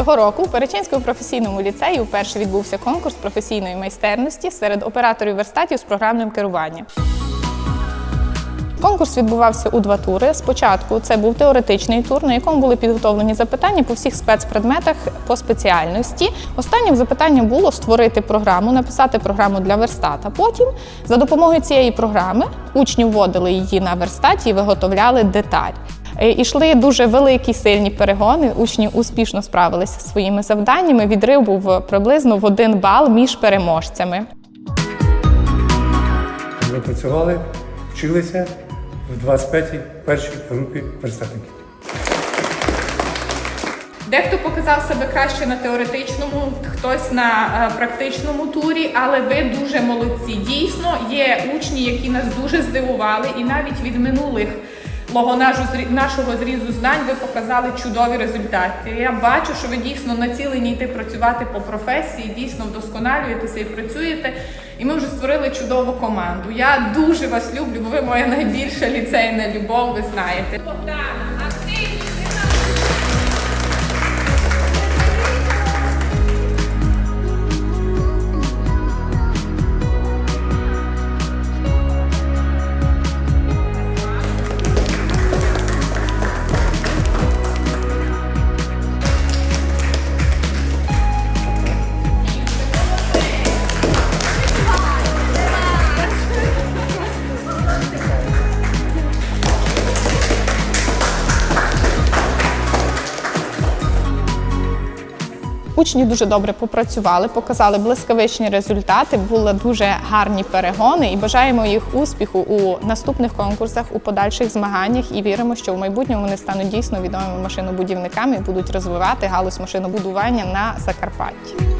Цього року у Перечинському професійному ліцеї вперше відбувся конкурс професійної майстерності серед операторів верстатів з програмним керуванням. Конкурс відбувався у два тури. Спочатку це був теоретичний тур, на якому були підготовлені запитання по всіх спецпредметах по спеціальності. Останнім запитанням було створити програму, написати програму для верстата. Потім, за допомогою цієї програми, учні вводили її на верстаті і виготовляли деталь. Е, Ішли дуже великі сильні перегони. Учні успішно справилися зі своїми завданнями. Відрив був приблизно в один бал між переможцями. Ми працювали, вчилися в 25-й першій групі верстатників. Дехто показав себе краще на теоретичному, хтось на е, практичному турі, але ви дуже молодці. Дійсно, є учні, які нас дуже здивували, і навіть від минулих лого нашого зрі- нашого зрізу знань ви показали чудові результати. Я бачу, що ви дійсно націлені йти працювати по професії, дійсно вдосконалюєтеся і працюєте. І ми вже створили чудову команду. Я дуже вас люблю, бо ви моя найбільша ліцейна любов, ви знаєте. Учні дуже добре попрацювали, показали блискавичні результати, були дуже гарні перегони і бажаємо їх успіху у наступних конкурсах, у подальших змаганнях і віримо, що в майбутньому вони стануть дійсно відомими машинобудівниками і будуть розвивати галузь машинобудування на Закарпатті.